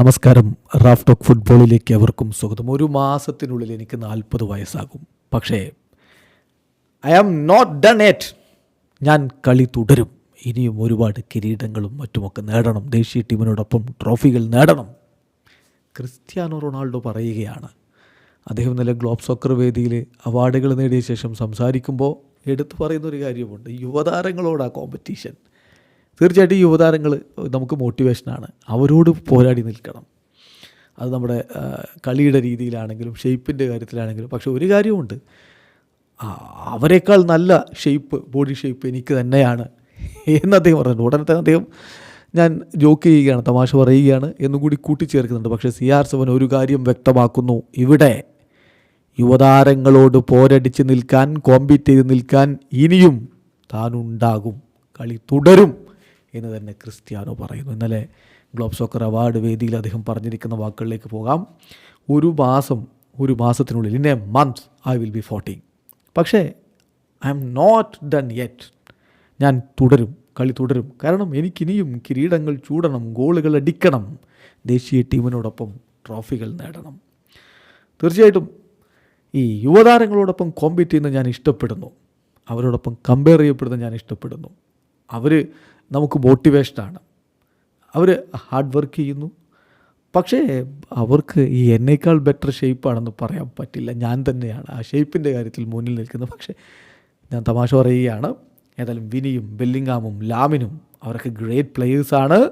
നമസ്കാരം. Raf talk ഫുട്ബോളിലേക്ക് അവർക്കും സ്വാഗതം. ഒരു മാസത്തിനുള്ളിൽ എനിക്ക് നാൽപ്പത് വയസ്സാകും. പക്ഷേ I am not done yet ഞാൻ കളി തുടരും. ഇനിയും ഒരുപാട് കിരീടങ്ങളും മറ്റുമൊക്കെ നേടണം. ദേശീയ ടീമിനോടൊപ്പം ട്രോഫികൾ നേടണം. ക്രിസ്ത്യാനോ റൊണാൾഡോ പറയുകയാണ്. അദ്ദേഹം നല്ല ഗ്ലോബ് സോക്കർ വേദിയിൽ അവാർഡുകൾ നേടിയ ശേഷം സംസാരിക്കുമ്പോൾ എടുത്തു പറയുന്നൊരു കാര്യമുണ്ട്. യുവതാരങ്ങളോടാ കോമ്പറ്റീഷൻ തീർച്ചയായിട്ടും യുവതാരങ്ങൾ നമുക്ക് മോട്ടിവേഷനാണ് അവരോട് പോരാടി നിൽക്കണം. അത് നമ്മുടെ കളിയുടെ രീതിയിലാണെങ്കിലും ഷേപ്പിന്റെ കാര്യത്തിലാണെങ്കിലും. പക്ഷെ ഒരു കാര്യമുണ്ട് അവരെക്കാൾ നല്ല ഷേപ്പ് ബോഡി ഷേപ്പ് എനിക്ക് തന്നെയാണ് എന്ന് അദ്ദേഹം പറഞ്ഞിട്ടുണ്ട്. ഉടനെ തന്നെ അദ്ദേഹം ഞാൻ ജോക്ക് ചെയ്യുകയാണ് തമാശ പറയുകയാണ് എന്നും കൂടി കൂട്ടിച്ചേർക്കുന്നുണ്ട്. പക്ഷേ സി ആർ സെവൻ ഒരു കാര്യം വ്യക്തമാക്കുന്നു. ഇവിടെ യുവതാരങ്ങളോട് പോരടിച്ച് നിൽക്കാൻ കോമ്പീറ്റ് ചെയ്ത് നിൽക്കാൻ ഇനിയും താനുണ്ടാകും. കളി തുടരും. എന്ന് തന്നെ ക്രിസ്ത്യാനോ പറയുന്നു. ഇന്നലെ ഗ്ലോബ് സോക്കർ അവാർഡ് വേദിയിൽ അദ്ദേഹം പറഞ്ഞിരിക്കുന്ന വാക്കുകളിലേക്ക് പോകാം. ഒരു മാസം ഒരു മാസത്തിനുള്ളിൽ in a month I will be forty പക്ഷേ I'm not done yet ഞാൻ തുടരും കളി തുടരും. കാരണം എനിക്കിനിയും കിരീടങ്ങൾ ചൂടണം ഗോളുകൾ അടിക്കണം ദേശീയ ടീമിനോടൊപ്പം ട്രോഫികൾ നേടണം. തീർച്ചയായിട്ടും ഈ യുവതാരങ്ങളോടൊപ്പം കോമ്പീറ്റ് ചെയ്യുന്ന ഞാൻ ഇഷ്ടപ്പെടുന്നു. അവരോടൊപ്പം കമ്പയർ ചെയ്യപ്പെടുന്ന ഞാൻ ഇഷ്ടപ്പെടുന്നു. അവർ നമുക്ക് മോട്ടിവേഷനാണ് അവർ ഹാർഡ് വർക്ക് ചെയ്യുന്നു. പക്ഷേ അവർക്ക് ഈ എന്നേക്കാൾ ബെറ്റർ ഷേപ്പാണെന്ന് പറയാൻ പറ്റില്ല. ഞാൻ തന്നെയാണ് ആ ഷേപ്പിന്റെ കാര്യത്തിൽ മുന്നിൽ നിൽക്കുന്നത്. പക്ഷേ ഞാൻ തമാശ പറയുകയാണ്. ഏതായാലും വിനിയും ബെല്ലിങ്ങാമും ലാമിനും അവരൊക്കെ ഗ്രേറ്റ് പ്ലെയേഴ്സാണ്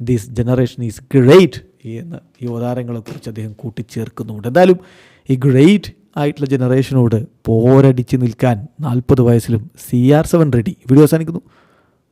ദിസ് ജനറേഷൻ ഈസ് ഗ്രേറ്റ് എന്ന് യുവതാരങ്ങളെക്കുറിച്ച് അദ്ദേഹം കൂട്ടിച്ചേർക്കുന്നുണ്ട്. എന്തായാലും ഈ ഗ്രേറ്റ് ആയിട്ടുള്ള ജനറേഷനോട് പോരടിച്ച് നിൽക്കാൻ നാൽപ്പത് വയസ്സിലും C R seven ready video അവസാനിക്കുന്നു.